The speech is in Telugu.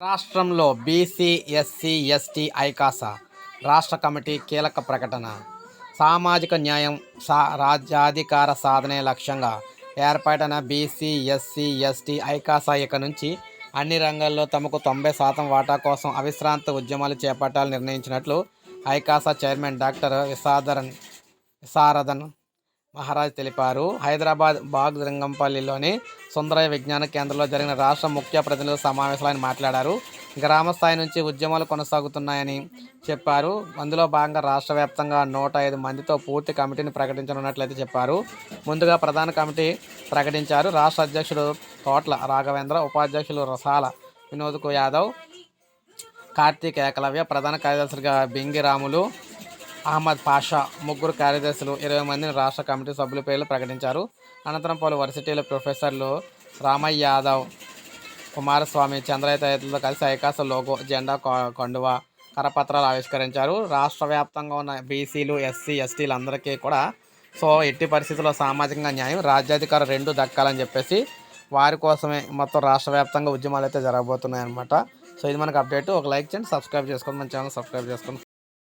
రాష్ట్రంలో బీసీ ఎస్సీ ఎస్టీ ఐకాసా రాష్ట్ర కమిటీ కీలక ప్రకటన. సామాజిక న్యాయం సా రాజ్యాధికార సాధనే లక్ష్యంగా ఏర్పాటైన బీసీ ఎస్సీ ఎస్టీ ఐకాసా ఇక నుంచి అన్ని రంగాల్లో తమకు తొంభై శాతం వాటా కోసం అవిశ్రాంత ఉద్యమాలు చేపట్టాలని నిర్ణయించినట్లు ఐకాసా చైర్మన్ డాక్టర్ విసాదరన్ విశారదన్ మహారాజ్ తెలిపారు. హైదరాబాద్ బాగ్ రంగంపల్లిలోని సుందరయ్య విజ్ఞాన కేంద్రంలో జరిగిన రాష్ట్ర ముఖ్య ప్రతినిధుల సమావేశంలో ఆయన మాట్లాడారు. గ్రామ స్థాయి నుంచి ఉద్యమాలు కొనసాగుతున్నాయని చెప్పారు. అందులో భాగంగా రాష్ట్ర వ్యాప్తంగా నూట ఐదు మందితో పూర్తి కమిటీని ప్రకటించనున్నట్లయితే చెప్పారు. ముందుగా ప్రధాన కమిటీ ప్రకటించారు. రాష్ట్ర అధ్యక్షుడు తోట్ల రాఘవేంద్ర ఉపాధ్యక్షులు రసాల వినోద్ యాదవ్ కార్తీక్ ఏకలవ్య ప్రధాన కార్యదర్శిగా బింగి రాములు అహ్మద్ పాషా ముగ్గురు కార్యదర్శులు ఇరవై మందిని రాష్ట్ర కమిటీ సభ్యుల పేర్లు ప్రకటించారు. అనంతరం పలు వర్సిటీల ప్రొఫెసర్లు రామయ్య యాదవ్ కుమారస్వామి చంద్రయ్య తదితరులతో కలిసి ఐకాస లోగో జెండా కొ- కండువా కరపత్రాలు ఆవిష్కరించారు. రాష్ట్ర వ్యాప్తంగా ఉన్న బీసీలు ఎస్సీ ఎస్టీలు అందరికీ కూడా సో ఎట్టి పరిస్థితుల్లో సామాజికంగా న్యాయం రాజ్యాధికారం రెండు దక్కాలని చెప్పేసి వారి కోసమే మొత్తం రాష్ట్ర వ్యాప్తంగా ఉద్యమాలు అయితే జరగబోతున్నాయి అనమాట సో ఇది మనకు అప్డేట్. ఒక లైక్ చేయండి సబ్స్క్రైబ్ చేసుకోండి మన ఛానల్ సబ్స్క్రైబ్ చేసుకోండి.